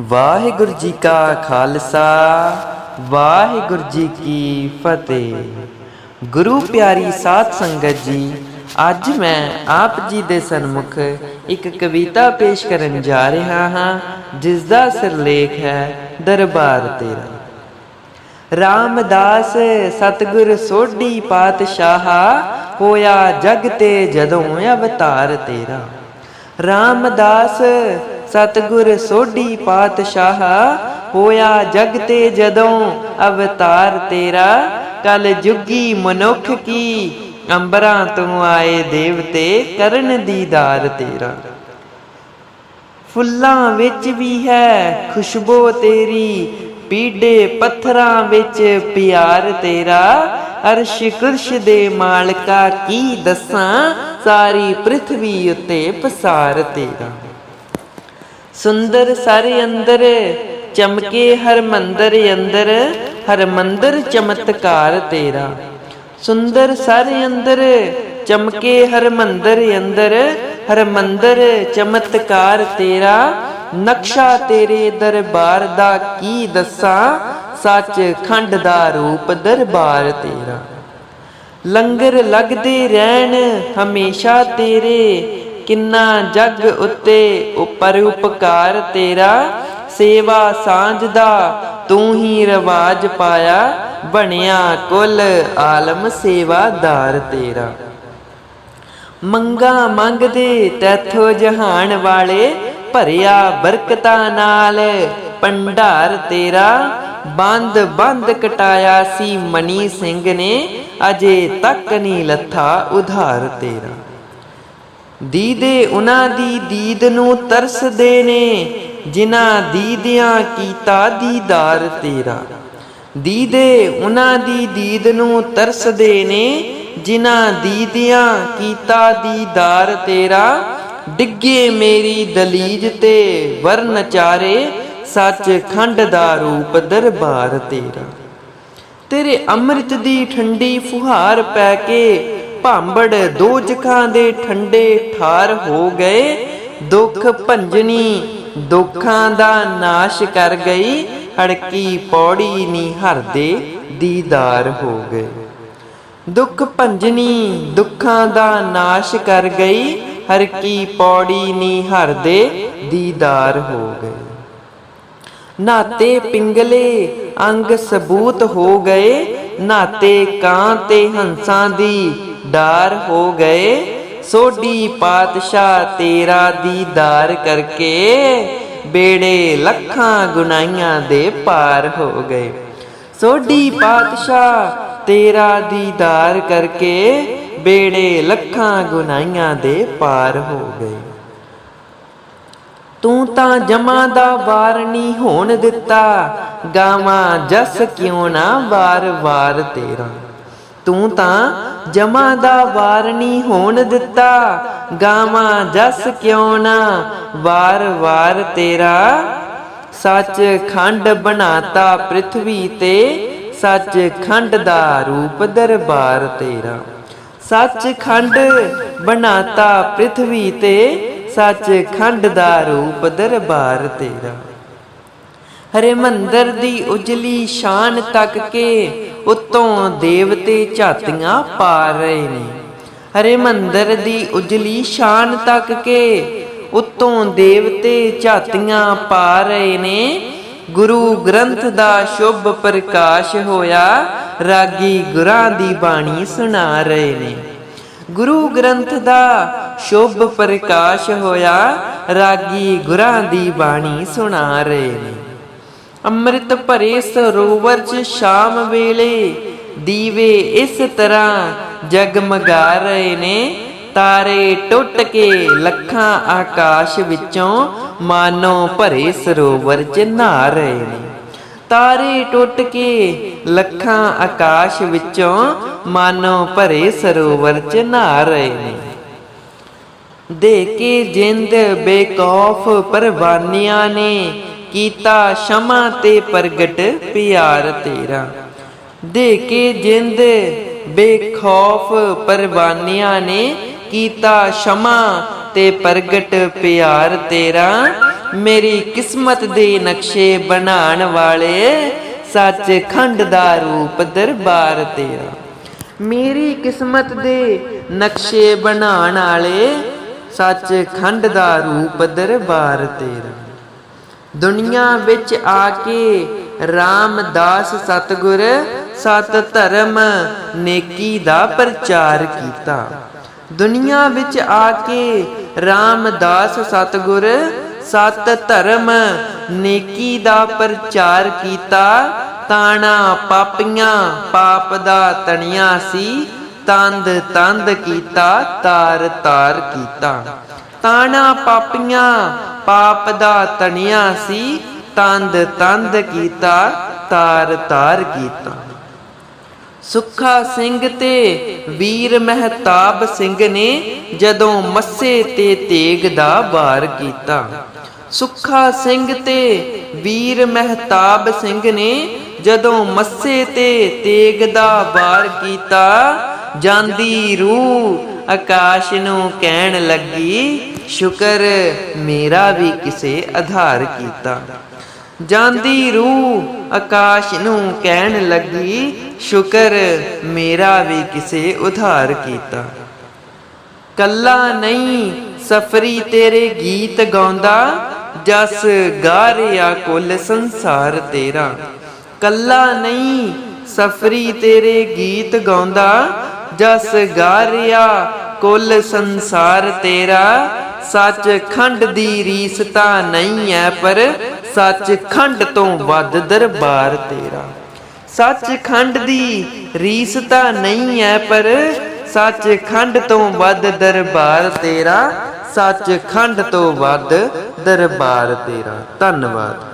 ਵਾਹਿਗੁਰੂ ਜੀ ਕਾ ਖਾਲਸਾ, ਵਾਹਿਗੁਰੂ ਜੀ ਕੀ ਫਤਿਹ। ਗੁਰੂ ਪਿਆਰੀ ਸਾਧ ਸੰਗਤ ਜੀ, ਅੱਜ ਮੈਂ ਆਪ ਜੀ ਦੇ ਸਨਮੁਖ ਇੱਕ ਕਵਿਤਾ ਪੇਸ਼ ਕਰਨ ਜਾ ਰਿਹਾ ਹਾਂ ਜਿਸ ਦਾ ਸਿਰਲੇਖ ਹੈ ਦਰਬਾਰ ਤੇਰਾ। ਰਾਮਦਾਸ ਸਤਗੁਰ ਸੋਢੀ ਪਾਤਸ਼ਾਹ, ਹੋਇਆ ਜਗ ਤੇ ਜਦੋਂ ਅਵਤਾਰ ਤੇਰਾ। ਰਾਮਦਾਸ ਸਤਗੁਰ ਸੋਢੀ ਪਾਤਸ਼ਾਹ, ਹੋਇਆ ਜਗ ਤੇ ਜਦੋਂ ਅਵਤਾਰ ਤੇਰਾ, ਕਲ ਜੁਗੀ ਮਨੁੱਖ ਕੀ, ਅੰਬਰਾਂ ਤੋਂ ਆਏ ਦੇਵਤੇ ਕਰਨ ਦੀਦਾਰ ਤੇਰਾ। ਫੁੱਲਾਂ ਵਿੱਚ ਵੀ ਹੈ ਖੁਸ਼ਬੋ ਤੇਰੀ ਪੀੜੇ ਪੱਥਰਾਂ ਵਿੱਚ ਪਿਆਰ ਤੇਰਾ। ਅਰਸ਼ ਕੁਰਸ਼ ਦੇ ਮਾਲਕਾ ਕੀ ਦੱਸਾਂ, ਸਾਰੀ ਪ੍ਰithvi ਉਤੇ ਪਸਾਰ ਤੇਰਾ। ਸੁੰਦਰ ਸਰ ਅੰਦਰ, ਚਮਕੇ ਹਰ ਮੰਦਰ ਅੰਦਰ, ਹਰ ਮੰਦਰ ਚਮਤਕਾਰ ਤੇਰਾ। ਸੁੰਦਰ ਸਰ ਅੰਦਰ, ਚਮਕੇ ਹਰ ਮੰਦਰ ਅੰਦਰ, ਹਰ ਮੰਦਰ ਚਮਤਕਾਰ ਤੇਰਾ। ਨਕਸ਼ਾ ਤੇਰੇ ਦਰਬਾਰ ਦਾ ਕੀ ਦੱਸਾਂ? ਸੱਚ ਖੰਡ ਦਾ ਰੂਪ ਦਰਬਾਰ ਤੇਰਾ। ਲੰਗਰ ਲੱਗਦੇ ਰਹਿਣ, ਹਮੇਸ਼ਾ ਤੇਰੇ। ਕਿੰਨਾ ਜਗ ਉੱਤੇ ਉਪਰ ਉਪਕਾਰ ਤੇਰਾ? ਸੇਵਾ ਸਾਂਝ ਦਾ ਤੂੰ ਹੀ ਰਵਾਜ ਪਾਇਆ, ਬਣਿਆ ਕੁੱਲ ਆਲਮ ਸੇਵਾਦਾਰ ਤੇਰਾ। ਮੰਗਾ ਮੰਗਦੇ ਤੈਥੋਂ ਜਹਾਨ ਵਾਲੇ, ਭਰਿਆ ਬਰਕਤਾਂ ਨਾਲ ਭੰਡਾਰ ਤੇਰਾ। ਬੰਦ ਬੰਦ ਕਟਾਇਆ ਸੀ ਮਨੀ ਸਿੰਘ ਨੇ, ਅਜੇ ਤੱਕ ਨਹੀਂ ਲੱਥਾ ਉਧਾਰ ਤੇਰਾ। ਦੀਦੇ ਉਹਨਾਂ ਦੀ ਦੀਦ ਨੂੰ ਤਰਸਦੇ ਨੇ, ਜਿਨ੍ਹਾਂ ਦੀਦਿਆਂ ਕੀਤਾ ਦੀਦਾਰ ਤੇਰਾ। ਦੀਦੇ ਉਹਨਾਂ ਦੀ ਦੀਦ ਨੂੰ ਤਰਸਦੇ ਨੇ, ਜਿਨ੍ਹਾਂ ਦੀਦਿਆਂ ਕੀਤਾ ਦੀਦਾਰ ਤੇਰਾ। ਡਿੱਗੇ ਮੇਰੀ ਦਲੀਜ ਤੇ ਵਰਨ ਚਾਰੇ, ਸੱਚ ਖੰਡ ਦਾ ਰੂਪ ਦਰਬਾਰ ਤੇਰਾ। ਤੇਰੇ ਅੰਮ੍ਰਿਤ ਦੀ ਠੰਡੀ ਫੁਹਾਰ ਪੈ ਕੇ ਭਾਂਬੜ ਦੋ ਜਖਾਂ ਦੇ ਠੰਡੇ ਠਾਰ ਹੋ ਗਏ। ਦੁੱਖ ਭੰਜਨੀ ਦੁੱਖਾਂ ਦਾ ਨਾਸ਼ ਕਰ ਗਈ। ਹੜਕੀ ਪੌੜੀ ਨੀ ਹਰਦੇ ਦੀਦਾਰ ਹੋ ਗਏ। ਦੁੱਖ ਭੰਜਨੀ ਦੁੱਖਾਂ ਦਾ ਨਾਸ਼ ਕਰ ਗਈ। ਹਰ ਕੀ ਪੌੜੀ ਨੀ ਹਰਦੇ ਦੀਦਾਰ ਹੋ ਗਏ। ਨਾਤੇ ਪਿੰਗਲੇ ਅੰਗ ਸਬੂਤ ਹੋ ਗਏ। ਨਾਤੇ ਕਾਂ ਤੇ ਹੰਸਾਂ ਦੀ ਡਾਰ ਹੋ ਗਏ। ਸੋਢੀ ਪਾਤਸ਼ਾਹ ਤੇਰਾ ਦੀਦਾਰ ਕਰਕੇ ਬੇੜੇ ਲੱਖਾਂ ਗੁਨਾਈਆਂ ਦੇ ਪਾਰ ਹੋ ਗਏ। ਸੋਢੀ ਪਾਤਸ਼ਾਹ ਤੇਰਾ ਦੀਦਾਰ ਕਰਕੇ ਬੇੜੇ ਲੱਖਾਂ ਗੁਨਾਈਆਂ ਦੇ ਪਾਰ ਹੋ ਗਏ। ਤੂੰ ਤਾਂ ਜਮਾ ਦਾ ਵਾਰ ਨਹੀਂ ਹੋਣ ਦਿੱਤਾ, ਗਾਵਾਂ ਜਸ ਕਿਉਂ ਨਾ ਵਾਰ-ਵਾਰ ਤੇਰਾ। ਤੂੰ ਤਾਂ ਜਮਾ ਦਾ ਵਾਰ ਨਹੀਂ ਹੋਣ ਦਿੱਤਾ। ਗਾਵਾਂ ਜਸ ਕਿਉਂ ਨਾ? ਵਾਰ-ਵਾਰ ਤੇਰਾ ਸੱਚ ਖੰਡ ਬਣਾਤਾ ਪ੍ਰithvi ਤੇ। ਸੱਚ ਖੰਡ ਦਾ ਰੂਪ ਦਰਬਾਰ ਤੇਰਾ। ਸੱਚ ਖੰਡ ਬਣਾਤਾ ਪ੍ਰithvi ਤੇ। ਸੱਚ ਖੰਡ ਦਾ ਰੂਪ ਦਰਬਾਰ ਤੇਰਾ। ਹਰੇ ਮੰਦਰ ਦੀ ਉਜਲੀ ਸ਼ਾਨ ਤੱਕ ਕੇ ਉਤੋਂ ਦੇਵਤੇ ਝਾਤੀਆਂ ਪਾ ਰਹੇ ਨੇ। ਹਰੇ ਮੰਦਰ ਦੀ ਉਜਲੀ ਸ਼ਾਨ ਤੱਕ ਕੇ ਉਤੋਂ ਦੇਵਤੇ ਝਾਤੀਆਂ ਪਾ ਰਹੇ ਨੇ। ਗੁਰੂ ਗ੍ਰੰਥ ਦਾ ਸ਼ੁਭ ਪ੍ਰਕਾਸ਼ ਹੋਇਆ, ਰਾਗੀ ਗੁਰਾਂ ਦੀ ਬਾਣੀ ਸੁਣਾ ਰਹੇ ਨੇ। ਗੁਰੂ ਗ੍ਰੰਥ ਦਾ ਸ਼ੁਭ ਪ੍ਰਕਾਸ਼ ਹੋਇਆ, ਰਾਗੀ ਗੁਰਾਂ ਦੀ ਬਾਣੀ ਸੁਣਾ ਰਹੇ ਨੇ। ਅੰਮ੍ਰਿਤ ਭਰੇ ਸਰੋਵਰ 'ਚ ਸ਼ਾਮ ਵੇਲੇ ਦੀਵੇ ਇਸ ਤਰ੍ਹਾਂ ਜਗਮਗਾ ਰਹੇ ਨੇ। ਤਾਰੇ ਟੁੱਟ ਕੇ ਲੱਖਾਂ ਆਕਾਸ਼ ਵਿੱਚੋਂ ਮਾਨੋ ਭਰੇ ਸਰੋਵਰ 'ਚ ਨਹਾ ਰਹੇ ਨੇ। ਤਾਰੇ ਟੁੱਟ ਕੇ ਲੱਖਾਂ ਆਕਾਸ਼ ਵਿੱਚੋਂ ਮਾਨੋ ਭਰੇ ਸਰੋਵਰ 'ਚ ਨਹਾ ਰਹੇ ਨੇ। ਦੇ ਕੇ ਜਿੰਦ ਬੇਕੌਫ ਪਰਵਾਨੀਆਂ ਨੇ ਕੀਤਾ ਸ਼ਮਾ ਤੇ ਪ੍ਰਗਟ ਪਿਆਰ ਤੇਰਾ। ਦੇ ਕੇ ਜਿੰਦ ਬੇਖੌਫ ਪਰਵਾਨੀਆਂ ਨੇ ਕੀਤਾ ਸ਼ਮਾ ਤੇ ਪ੍ਰਗਟ ਪਿਆਰ ਤੇਰਾ। ਮੇਰੀ ਕਿਸਮਤ ਦੇ ਨਕਸ਼ੇ ਬਣਾਉਣ ਵਾਲੇ ਸੱਚ ਖੰਡ ਦਾ ਰੂਪ ਦਰਬਾਰ ਤੇਰਾ। ਮੇਰੀ ਕਿਸਮਤ ਦੇ ਨਕਸ਼ੇ ਬਣਾਉਣ ਵਾਲੇ ਸੱਚ ਖੰਡ ਦਾ ਰੂਪ ਦਰਬਾਰ ਤੇਰਾ। ਦੁਨੀਆ ਵਿੱਚ ਆ ਕੇ ਰਾਮਦਾਸ ਸਤਗੁਰ, ਸਤ ਧਰਮ ਨੇਕੀ ਦਾ ਪ੍ਰਚਾਰ ਕੀਤਾ। ਦੁਨੀਆ ਵਿੱਚ ਆ ਕੇ ਰਾਮਦਾਸ ਸਤਗੁਰ, ਸਤ ਧਰਮ ਨੇਕੀ ਦਾ ਪ੍ਰਚਾਰ ਕੀਤਾ, ਤਾਣਾ ਪਾਪੀਆਂ ਪਾਪ ਦਾ ਤਣੀਆਂ ਸੀ, ਤੰਦ ਤੰਦ ਕੀਤਾ, ਤਾਰ ਤਾਰ ਕੀਤਾ। ਤਾਣਾ ਪਾਪੀਆਂ ਪਾਪ ਦਾ ਤਣੀਆਂ ਸੀ, ਤੰਦ ਤੰਦ ਕੀਤਾ, ਤਾਰ ਤਾਰ ਕੀਤਾ। ਸੁੱਖਾ ਸਿੰਘ ਤੇ ਵੀਰ ਮਹਿਤਾਬ ਸਿੰਘ ਨੇ ਜਦੋਂ ਮੱਸੇ ਤੇ ਤੇਗ ਦਾ ਵਾਰ ਕੀਤਾ। ਸੁੱਖਾ ਸਿੰਘ ਤੇ ਵੀਰ ਮਹਿਤਾਬ ਸਿੰਘ ਨੇ ਜਦੋਂ ਮੱਸੇ ਤੇ ਤੇਗ ਦਾ ਵਾਰ ਕੀਤਾ, ਜਾਂਦੀ ਰੂਹ ਆਕਾਸ਼ ਨੂੰ ਕਹਿਣ ਲੱਗੀ ਸ਼ੁਕਰ, ਮੇਰਾ ਵੀ ਕਿਸੇ ਆਧਾਰ ਕੀਤਾ। ਜਾਂਦੀ ਰੂਹ ਆਕਾਸ਼ ਨੂੰ ਕਹਿਣ ਲੱਗੀ, ਸ਼ੁਕਰ, ਮੇਰਾ ਵੀ ਕਿਸੇ ਉਧਾਰ ਕੀਤਾ। ਕੱਲਾ ਨਹੀਂ, ਸਫਰੀ ਤੇਰੇ ਗੀਤ ਗਾਉਂਦਾ, ਜਸ ਗਾ ਰਿਹਾ ਕੁੱਲ ਸੰਸਾਰ ਤੇਰਾ। ਕੱਲਾ ਨਹੀਂ, ਸਫਰੀ ਤੇਰੇ ਗੀਤ ਗਾਉਂਦਾ, ਜਸ ਗਾ ਰਿਹਾ ਕੁੱਲ ਸੰਸਾਰ ਤੇਰਾ। ਸੱਚ ਖੰਡ ਦੀ ਰੀਸ ਤਾਂ ਨਹੀਂ ਐ, ਪਰ ਸੱਚ ਖੰਡ ਤੋਂ ਵੱਧ ਦਰਬਾਰ ਤੇਰਾ। ਸੱਚ ਖੰਡ ਦੀ ਰੀਸ ਤਾਂ ਨਹੀਂ ਐ, ਪਰ ਸੱਚ ਖੰਡ ਤੋਂ ਵੱਧ ਦਰਬਾਰ ਤੇਰਾ। ਸੱਚ ਖੰਡ ਤੋਂ ਵੱਧ ਦਰਬਾਰ ਤੇਰਾ। ਧੰਨਵਾਦ।